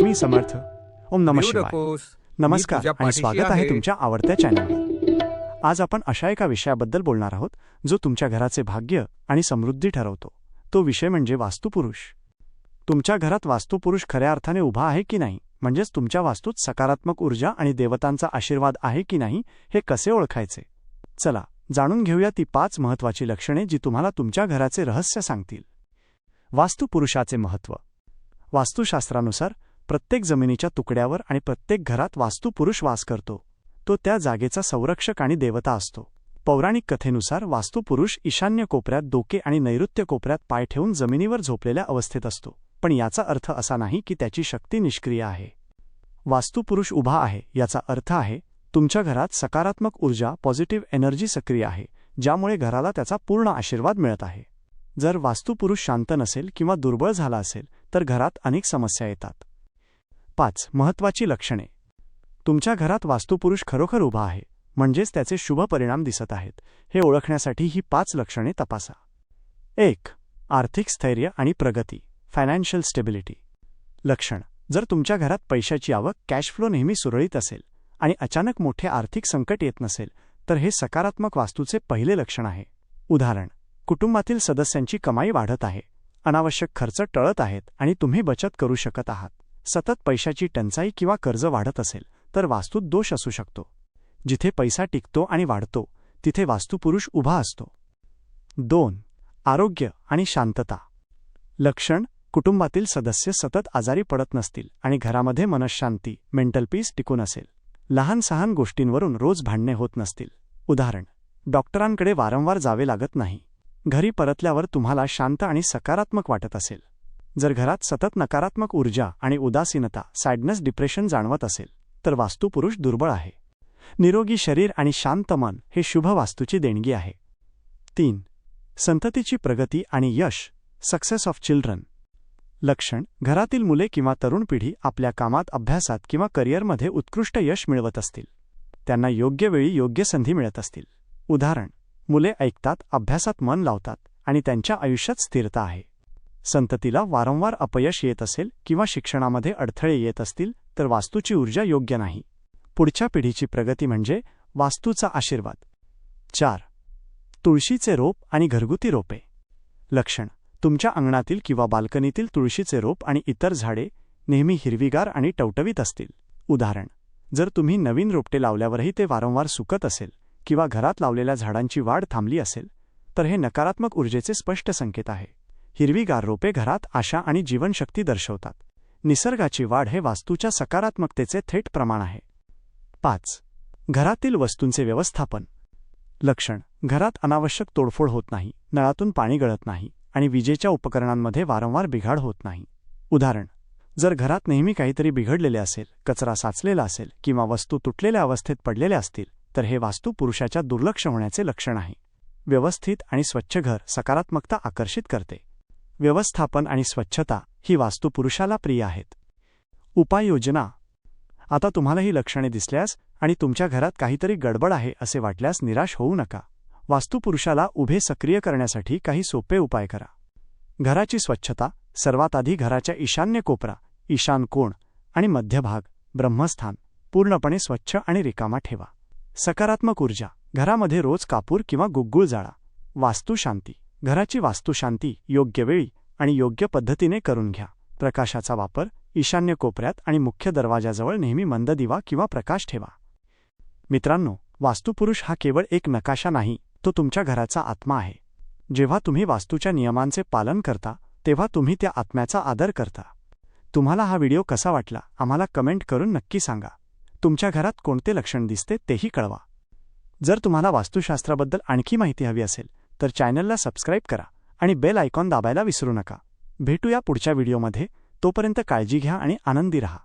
लक्ष्मी समर्थ. ओम नम शिवाय. मी नमस्कार आणि स्वागत आहे तुमच्या आवडत्या चॅनलवर आज आपण अशा एका विषयाबद्दल बोलणार आहोत जो तुमच्या घराचे भाग्य आणि समृद्धी ठरवतो. तो विषय म्हणजे वास्तुपुरुष. तुमच्या घरात वास्तुपुरुष खऱ्या अर्थाने उभा आहे की नाही? म्हणजेच तुमच्या वास्तूत सकारात्मक ऊर्जा आणि देवतांचा आशीर्वाद आहे की नाही हे कसे ओळखायचे? चला जाणून घेऊया ती पाच महत्वाची लक्षणे जी तुम्हाला तुमच्या घराचे रहस्य सांगतील. वास्तुपुरुषाचे महत्त्व. वास्तुशास्त्रानुसार प्रत्येक जमिनीच्या तुकड्यावर आणि प्रत्येक घरात वास्तुपुरुष वास करतो. तो त्या जागेचा संरक्षक आणि देवता असतो. पौराणिक कथेनुसार वास्तुपुरुष ईशान्य कोपऱ्यात डोके आणि नैऋत्य कोपऱ्यात पाय ठेवून जमिनीवर झोपलेल्या अवस्थेत असतो. पण याचा अर्थ असा नाही की त्याची शक्ती निष्क्रिय आहे. वास्तुपुरुष उभा आहे याचा अर्थ आहे तुमच्या घरात सकारात्मक ऊर्जा पॉझिटिव्ह एनर्जी सक्रिय आहे ज्यामुळे घराला त्याचा पूर्ण आशीर्वाद मिळत आहे. जर वास्तुपुरुष शांत नसेल किंवा दुर्बळ झाला असेल तर घरात अनेक समस्या येतात. पाच महत्वाची लक्षणे. तुमच्या घरात वास्तुपुरुष खरोखर उभा आहे म्हणजेच त्याचे शुभ परिणाम दिसत आहेत. हे ओळखण्यासाठी ही पाच लक्षणे तपासा. एक आर्थिक स्थैर्य आणि प्रगती फायनान्शियल स्टेबिलिटी लक्षण जर तुमच्या घरात पैशाची आवक कॅश फ्लो नेहमी सुरळीत असेल आणि अचानक मोठे आर्थिक संकट येत नसेल तर हे सकारात्मक वास्तूचे पहिले लक्षण आहे. उदाहरण कुटुंबातील सदस्यांची कमाई वाढत आहे अनावश्यक खर्च टळत आहेत आणि तुम्ही बचत करू शकत आहात. सतत पैशाची टंचाई किंवा कर्ज वाढत असेल तर वास्तूत दोष असू शकतो. जिथे पैसा टिकतो आणि वाढतो तिथे वास्तुपुरुष उभा असतो. दोन आरोग्य आणि शांतता. लक्षण कुटुंबातील सदस्य सतत आजारी पडत नसतील आणि घरामध्ये मनशांती मेंटल पीस टिकून असेल. लहान सहान गोष्टींवरून रोज भांडणे होत नसतील. उदाहरण डॉक्टरांकडे वारंवार जावे लागत नाही. घरी परतल्यावर तुम्हाला शांत आणि सकारात्मक वाटत असेल. जर घरात सतत नकारात्मक ऊर्जा आणि उदासीनता सॅडनेस डिप्रेशन जाणवत असेल तर वास्तुपुरुष दुर्बळ आहे. निरोगी शरीर आणि शांत मन हे शुभ वास्तूची देणगी आहे. तीन संततीची प्रगती आणि यश सक्सेस ऑफ चिल्ड्रन लक्षण घरातील मुले किंवा तरुण पिढी आपल्या कामात अभ्यासात किंवा करिअरमध्ये उत्कृष्ट यश मिळवत असतील. त्यांना योग्य वेळी योग्य संधी मिळत असतील. उदाहरण मुले ऐकतात अभ्यासात मन लावतात आणि त्यांच्या आयुष्यात स्थिरता आहे. संततीला वारंवार अपयश येत असेल किंवा शिक्षणामध्ये अडथळे येत असतील तर वास्तूची ऊर्जा योग्य नाही. पुढच्या पिढीची प्रगती म्हणजे वास्तूचा आशीर्वाद. चार. तुळशीचे रोप आणि घरगुती रोपे. लक्षण. तुमच्या अंगणातील किंवा बाल्कनीतील तुळशीचे रोप आणि इतर झाडे नेहमी हिरवीगार आणि टवटवीत असतील. उदाहरण. जर तुम्ही नवीन रोपटे लावल्यावरही ते वारंवार सुकत असेल किंवा घरात लावलेल्या झाडांची वाढ थांबली असेल तर हे नकारात्मक ऊर्जेचे स्पष्ट संकेत आहे. हिरवीगार रोपे घरात आशा आणि जीवनशक्ती दर्शवतात. निसर्गाची वाढ हे वास्तूच्या सकारात्मकतेचे थेट प्रमाण आहे. पाच. घरातील वस्तूंचे व्यवस्थापन. लक्षण. घरात अनावश्यक तोडफोड होत नाही नळातून पाणी गळत नाही आणि विजेच्या उपकरणांमध्ये वारंवार बिघाड होत नाही. उदाहरण. जर घरात नेहमी काहीतरी बिघडलेले असेल कचरा साचलेला असेल किंवा वस्तू तुटलेल्या अवस्थेत पडलेल्या असतील तर हे वास्तू पुरुषाच्या दुर्लक्ष होण्याचे लक्षण आहे. व्यवस्थित आणि स्वच्छ घर सकारात्मकता आकर्षित करते. व्यवस्थापन आणि स्वच्छता ही वास्तू पुरुषाला प्रिय आहेत. उपाययोजना. आता तुम्हाला ही लक्षणे दिसल्यास आणि तुमच्या घरात काहीतरी गडबड आहे असे वाटल्यास निराश होऊ नका. वास्तुपुरुषाला उभे सक्रिय करण्यासाठी काही सोपे उपाय करा. घराची स्वच्छता सर्वात आधी घराच्या ईशान्य कोपरा ईशान कोण आणि मध्यभाग ब्रह्मस्थान पूर्णपणे स्वच्छ आणि रिकामा ठेवा. सकारात्मक ऊर्जा घरामध्ये रोज कापूर किंवा गुग्गुळ जाळा. वास्तुशांती. घराची वास्तुशांती योग्य वेळी आणि योग्य पद्धतीने करून घ्या. प्रकाशाचा वापर ईशान्य कोपऱ्यात आणि मुख्य दरवाजाजवळ नेहमी मंद दिवा किंवा प्रकाश ठेवा. मित्रांनो वास्तुपुरुष हा केवळ एक नकाशा नाही तो तुमच्या घराचा आत्मा आहे. जेव्हा तुम्ही वास्तूच्या नियमांचे पालन करता तेव्हा तुम्ही त्या आत्म्याचा आदर करता. तुम्हाला हा व्हिडिओ कसा वाटला आम्हाला कमेंट करून नक्की सांगा. तुमच्या घरात कोणते लक्षण दिसते तेही कळवा. जर तुम्हाला वास्तुशास्त्राबद्दल आणखी माहिती हवी असेल तर चॅनलला सबस्क्राईब करा आणि बेल आयकॉन दाबायला विसरू नका. भेटूया पुढच्या व्हिडिओमध्ये. तोपर्यंत काळजी घ्या आणि आनंदी रहा.